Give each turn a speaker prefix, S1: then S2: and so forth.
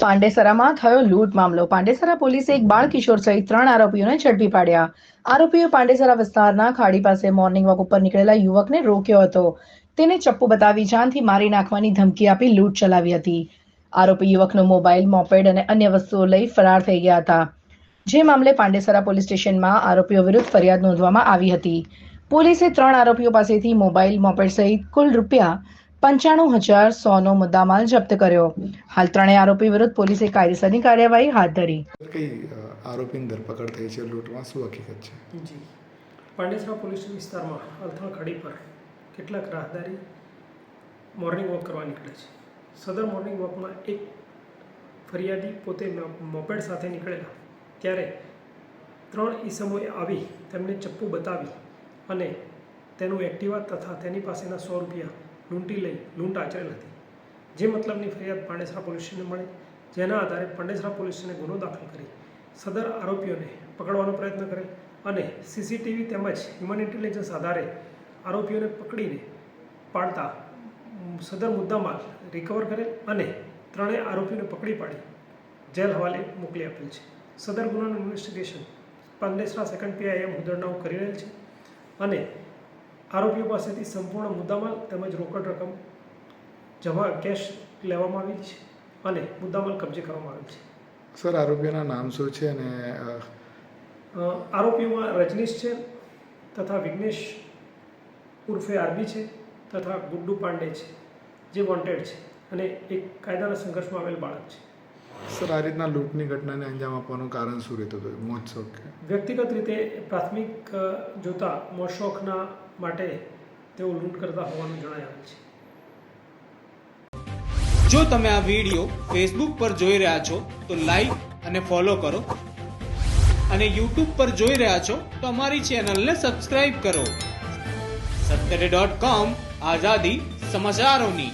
S1: પાંડેસરામાં થયો લૂંટ મામલો. પાંડેસરા પોલીસે એક બાળ કિશોર સહિત ત્રણ આરોપીઓને ઝડપી પાડ્યા. આરોપીઓ પાંડેસરા વિસ્તારના ખાડી પાસે મોર્નિંગ વોક ઉપર નીકળેલા યુવકને રોક્યો હતો. તેને ચપ્પુ બતાવી જાનથી મારી નાખવાની ધમકી આપી લૂંટ ચલાવી હતી. આરોપી યુવકનો મોબાઈલ, મોપેડ અને અન્ય વસ્તુઓ લઈ ફરાર થઈ ગયા હતા. જે મામલે પાંડેસરા પોલીસ સ્ટેશનમાં આરોપીઓ વિરુદ્ધ ફરિયાદ નોંધવામાં આવી હતી. પોલીસે ત્રણ આરોપીઓ પાસેથી મોબાઈલ, મોપેડ સહિત કુલ રૂપિયા પંચાણું હજાર સોનો મુદ્દામાલ જપ્ત કર્યો. હાલ ત્રણેય આરોપી વિરુદ્ધ પોલીસે કાયદેસરની કાર્યવાહી હાથ ધરી.
S2: કઈ આરોપીની ધરપકડ થઈ છે લૂંટમાં? શું હકીકત છે?
S3: જી. પાંડેસરા પોલીસ વિસ્તારમાં અલથણ ખાડી પર કેટલાક રાહદારી મોર્નિંગ વોક કરવા નીકળે છે. સદર મોર્નિંગ વોકમાં એક ફરિયાદી પોતે મોપેડ સાથે નીકળેલા. ત્યારે ત્રણ ઈસમોએ આવી તેમને ચપ્પુ બતાવી અને તેનું એક્ટિવા તથા તેની પાસેના સો રૂપિયા લૂંટી લઈ, લૂંટ આચરેલ હતી. જે મતલબની ફરિયાદ પાંડેસરા પોલીસને મળે, જેના આધારે પાંડેસરા પોલીસને ગુનો દાખલ કરી સદર આરોપીઓને પકડવાનો પ્રયત્ન કરેલ અને સીસીટીવી તેમજ હ્યુમન ઇન્ટેલિજન્સ આધારે આરોપીઓને પકડીને પાડતા સદર મુદ્દામાલ રિકવર કરેલ અને ત્રણેય આરોપીઓને પકડી પાડી, જેલ હવાલે મોકલી આપેલ છે. સદર ગુનાનું investigation Pandesara second PI M હુદરનાઓ કરી રહેલ છે અને આરોપીઓ પાસેથી સંપૂર્ણ મુદ્દામાલ તેમજ રોકડ રકમ જમા કેશ લેવામાં આવી છે અને મુદ્દામાલ કબજે કરવામાં આવ્યો છે.
S2: સર આરોપીઓના નામ શું છે અને
S3: આરોપીઓમાં રજનીશ છે તથા વિઘ્નેશ ઉર્ફે આરબી છે તથા ગુડ્ડુ પાંડે છે જે વોન્ટેડ છે અને એક કાયદાના સંઘર્ષમાં આવેલ બાળક છે.
S2: સર આ રીતના લૂંટની ઘટનાને અંજામ આપવાનું કારણ શું રહેતું હતું? મોજ શોખ
S3: વ્યક્તિગત રીતે પ્રાથમિક જોતા મોશોખના માટે તેઓ લૂંટ કરતા હોવાનું જણાય આવે છે.
S4: જો તમે આ વીડિયો ફેસબુક પર જોઈ રહ્યા છો તો લાઈક અને ફોલો કરો. અને યુટ્યુબ પર જોઈ રહ્યા છો તો અમારી ચેનલને સબસ્ક્રાઇબ કરો. સત્તરે ડોટ કોમ આઝાદી સમાચારોની.